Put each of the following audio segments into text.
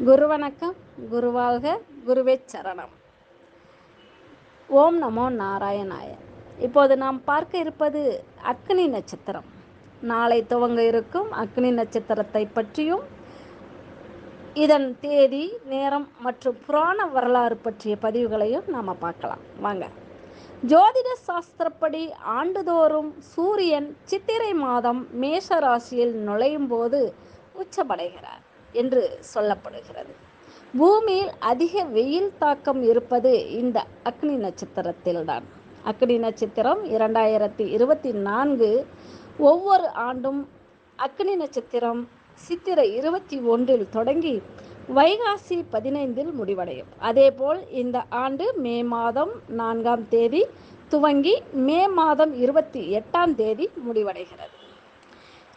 குரு வணக்கம் குருவாழ்க குருவே சரணம் ஓம் நமோ நாராயணாய. இப்போது நாம் பார்க்க இருப்பது அக்னி நட்சத்திரம். நாளை துவங்க இருக்கும் அக்னி நட்சத்திரத்தை பற்றியும் இதன் தேதி நேரம் மற்றும் புராண வரலாறு பற்றிய பதிவுகளையும் நாம் பார்க்கலாம். வாங்க. ஜோதிட சாஸ்திரப்படி ஆண்டுதோறும் சூரியன் சித்திரை மாதம் மேஷ ராசியில் நுழையும் போது உச்சமடைகிறார். என்று சொல்லப்படுகிறது. பூமியில் அதிக வெயில் தாக்கம் இருப்பது இந்த அக்னி நட்சத்திரத்தில்தான். அக்னி நட்சத்திரம் இரண்டாயிரத்தி இருபத்தி நான்கு ஒவ்வொரு ஆண்டும் அக்னி நட்சத்திரம் சித்திரை இருபத்தி ஒன்றில் தொடங்கி வைகாசி பதினைந்தில் முடிவடையும். அதேபோல் இந்த ஆண்டு மே மாதம் நான்காம் தேதி துவங்கி மே மாதம் இருபத்தி எட்டாம் தேதி முடிவடைகிறது.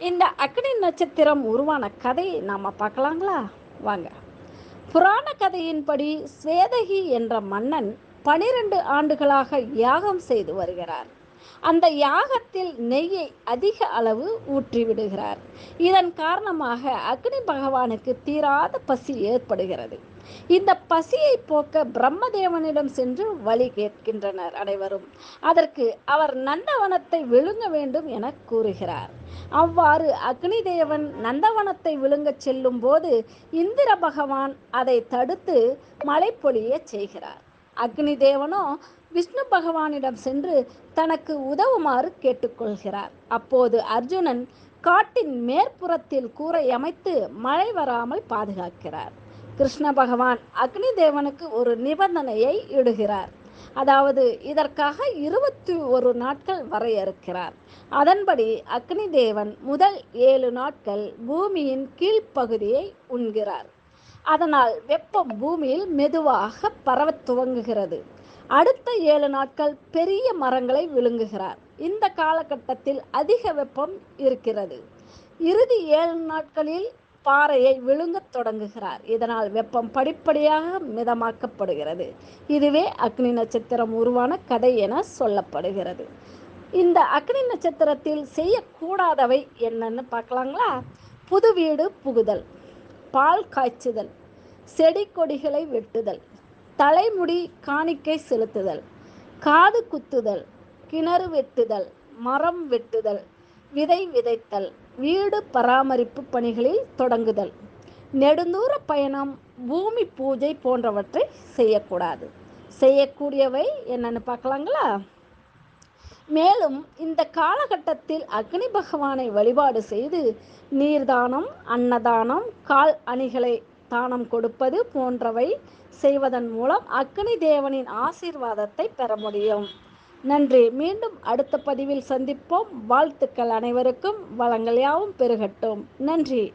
இந்த அக்னி நட்சத்திரம் உருவான கதையை நாம் பார்க்கலாங்களா? வாங்க. புராண கதையின்படி ஸ்வேதகி என்ற மன்னன் பனிரெண்டு ஆண்டுகளாக யாகம் செய்து வருகிறார் அந்த யாகத்தில் நெய்யை அதிக அளவு ஊற்றி விடுகிறார் இதன் காரணமாக அக்னி பகவானுக்கு தீராத பசி ஏற்படுகிறது. இந்த பசியை போக்க பிரம்மதேவனிடம் சென்று வழி கேட்கின்றனர் அனைவரும். அதற்கு அவர் நந்தவனத்தை விழுங்க வேண்டும் என கூறுகிறார். அவ்வாறு அக்னி தேவன் நந்தவனத்தை விழுங்கச் செல்லும் போது இந்திர பகவான் அதை தடுத்து மழை பொழிய செய்கிறார். அக்னி தேவனோ விஷ்ணு பகவானிடம் சென்று தனக்கு உதவுமாறு கேட்டுக்கொள்கிறார். அப்போது அர்ஜுனன் காட்டின் மேற்புறத்தில் கூரை அமைத்து மழை வராமல் பாதுகாக்கிறார். கிருஷ்ண பகவான் அக்னி தேவனுக்கு ஒரு நிபந்தனையை இடுகிறார். அதாவது இதற்காக இருபத்தி ஒரு நாட்கள் வரையறுக்கிறார். அதன்படி அக்னி தேவன் முதல் ஏழு நாட்கள் பூமியின் கீழ்ப்பகுதியை உண்கிறார். அதனால் வெப்பம் பூமியில் மெதுவாக பரவத் துவங்குகிறது. அடுத்த ஏழு நாட்கள் பெரிய மரங்களை விழுங்குகிறார். இந்த காலகட்டத்தில் அதிக வெப்பம் இருக்கிறது. இறுதி ஏழு நாட்களில் பாறையை விழுங்கத் தொடங்குகிறார். இதனால் வெப்பம் படிப்படியாக மிதமாக்கப்படுகிறது. இதுவே அக்னி நட்சத்திரம் உருவான கதை என சொல்லப்படுகிறது. இந்த அக்னி நட்சத்திரத்தில் செய்யக்கூடாதவை என்னன்னு பார்க்கலாங்களா? புது வீடு புகுதல் பால் காய்ச்சுதல் செடி கொடிகளை வெட்டுதல் தலைமுடி காணிக்கை செலுத்துதல் காது குத்துதல் கிணறு வெட்டுதல் மரம் வெட்டுதல் விதை விதைத்தல் வீடு பராமரிப்பு பணிகளில் தொடங்குதல். நெடுந்தூர பயணம் பூமி பூஜை போன்றவற்றை செய்யக்கூடாது. செய்யக்கூடியவை என்னன்னு பார்க்கலாங்களா? மேலும் இந்த காலகட்டத்தில் அக்னி பகவானை வழிபாடு செய்து நீர்தானம் அன்னதானம் கால் அணிகளை தானம் கொடுப்பது போன்றவை செய்வதன் மூலம் அக்னி தேவனின் ஆசீர்வாதத்தை பெற முடியும். நன்றி. மீண்டும் அடுத்த பதிவில் சந்திப்போம். வாழ்த்துக்கள் அனைவருக்கும். வளங்கள் யாவும் பெருகட்டும். நன்றி.